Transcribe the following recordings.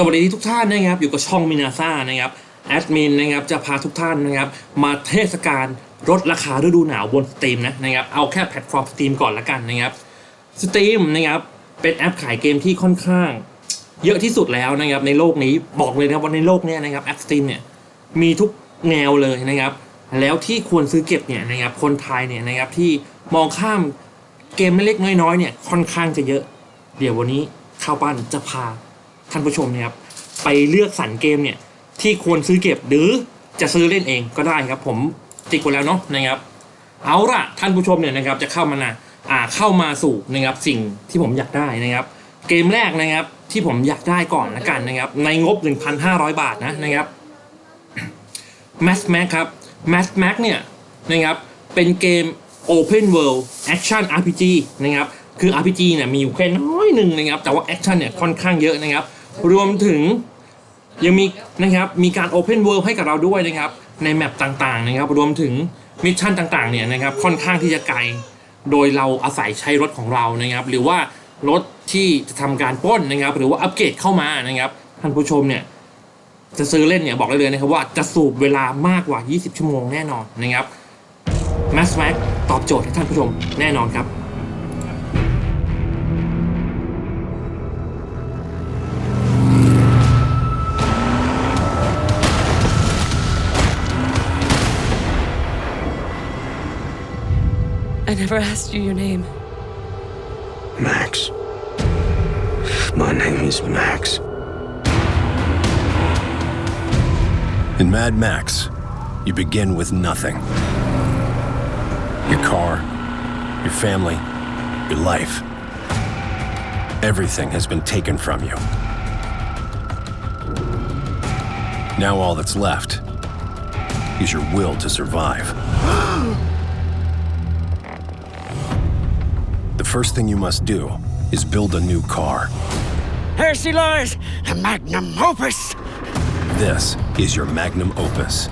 สวัสดีทุกท่านนะครับ อยู่กับช่องมินาซ่านะครับแอดมินนะครับจะพาทุกท่านนะครับมาเทศกาลลดราคาฤดูหนาวบนสตรีมนะนะครับเอาแค่แพลตฟอร์มสตรีมก่อนละกันนะครับสตรีมนะครับเป็นแอปขายเกมที่ค่อนข้าง เยอะที่สุดแล้วนะครับในโลกนี้บอกเลยนะว่าในโลกนี้นะครับแอปสตรีมเนี่ยมีทุกแนวเลยนะครับแล้วที่ควรซื้อเก็บเนี่ยนะครับคนไทยเนี่ยนะครับที่มองข้ามเกมไม่เล็กน้อยๆเนี่ยค่อนข้างจะเยอะ เดี๋ยววันนี้ข้าวปั้นจะพา ท่านผู้ชมนะครับไปเลือกสรรเกมเนี่ยที่ควรซื้อเก็บหรือจะซื้อเล่นเองก็ได้ครับ ผมติดไว้แล้วเนาะนะครับเอาละท่านผู้ชมเนี่ยนะครับจะเข้ามานะอ่าเข้ามาสู่นะครับสิ่งที่ผมอยากได้นะครับ เกมแรกนะครับที่ผมอยากได้ก่อนละกันนะครับ ในงบ 1,500 บาทนะนะครับ Mass Max ครับ Mass Max เนี่ยนะครับเป็นเกม Open World Action RPG นะครับคือ RPG เนี่ยมีอยู่แค่น้อยหนึ่งนะครับแต่ว่า Action เนี่ยค่อนข้างเยอะนะครับ รวมถึงยังมีนะครับมีการ Open World ให้กับเราด้วยนะครับในแมปต่างๆนะครับรวมถึงมิชชั่นต่างๆเนี่ยนะครับค่อนข้างที่จะไกล โดยเราอาศัยใช้รถของเรานะครับ หรือว่ารถที่จะทำการป้นนะครับ หรือว่าอัปเกรดเข้ามานะครับท่านผู้ชมเนี่ยจะซื้อเล่นเนี่ยบอกได้เลยนะครับว่าจะสูบเวลามากกว่า 20 ชั่วโมงแน่นอนนะครับ Mass Max ตอบโจทย์ให้ท่านผู้ชมแน่นอนครับ never asked you your name. Max. My name is Max. In Mad Max, you begin with nothing. Your car, your family, your life. Everything has been taken from you. Now all that's left is your will to survive. the first thing you must do is build a new car. Here she lies, the magnum opus. This is your magnum opus.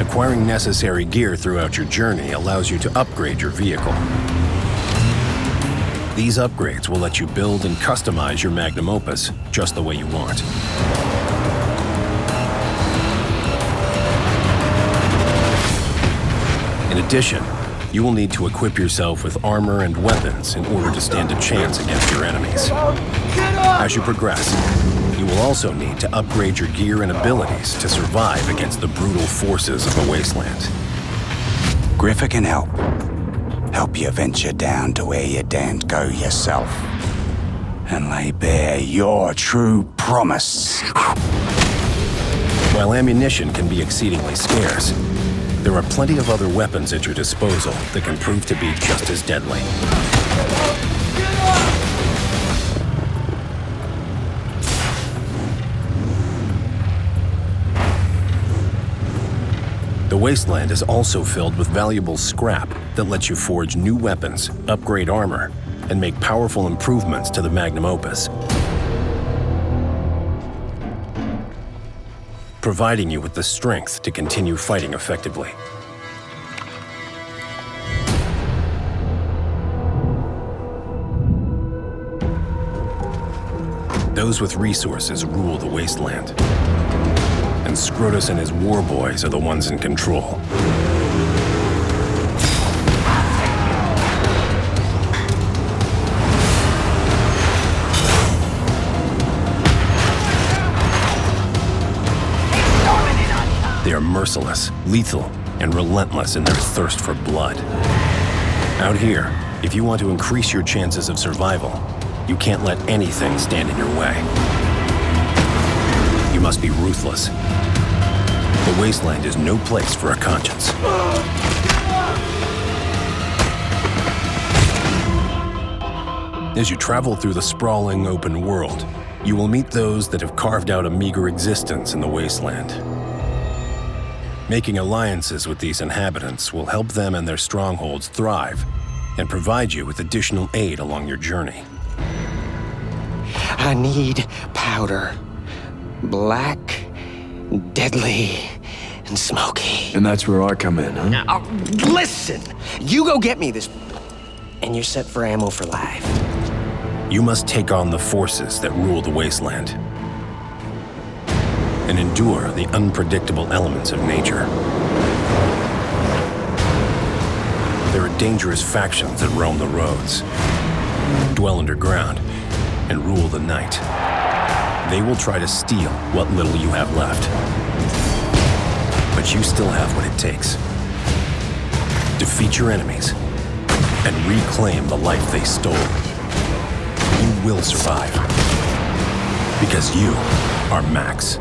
Acquiring necessary gear throughout your journey allows you to upgrade your vehicle. These upgrades will let you build and customize your magnum opus just the way you want. In addition, you will need to equip yourself with armor and weapons in order to stand a chance against your enemies. As you progress, you will also need to upgrade your gear and abilities to survive against the brutal forces of the wasteland. Griffer can help. Help you venture down to where you daren't go yourself. And lay bare your true promise. While ammunition can be exceedingly scarce, there are plenty of other weapons at your disposal that can prove to be just as deadly. The wasteland is also filled with valuable scrap that lets you forge new weapons, upgrade armor, and make powerful improvements to the magnum opus. Providing you with the strength to continue fighting effectively. Those with resources rule the wasteland. And Scrotus and his war boys are the ones in control. They are merciless, lethal, and relentless in their thirst for blood. Out here, if you want to increase your chances of survival, you can't let anything stand in your way. You must be ruthless. The wasteland is no place for a conscience. As you travel through the sprawling open world, you will meet those that have carved out a meager existence in the wasteland. Making alliances with these inhabitants will help them and their strongholds thrive and provide you with additional aid along your journey. I need powder. Black, deadly, and smoky. And that's where I come in, huh? Now, listen! You go get me this, and you're set for ammo for life. You must take on the forces that rule the wasteland. And endure the unpredictable elements of nature. There are dangerous factions that roam the roads, dwell underground, and rule the night. They will try to steal what little you have left. But you still have what it takes. Defeat your enemies and reclaim the life they stole. You will survive. Because you are Max.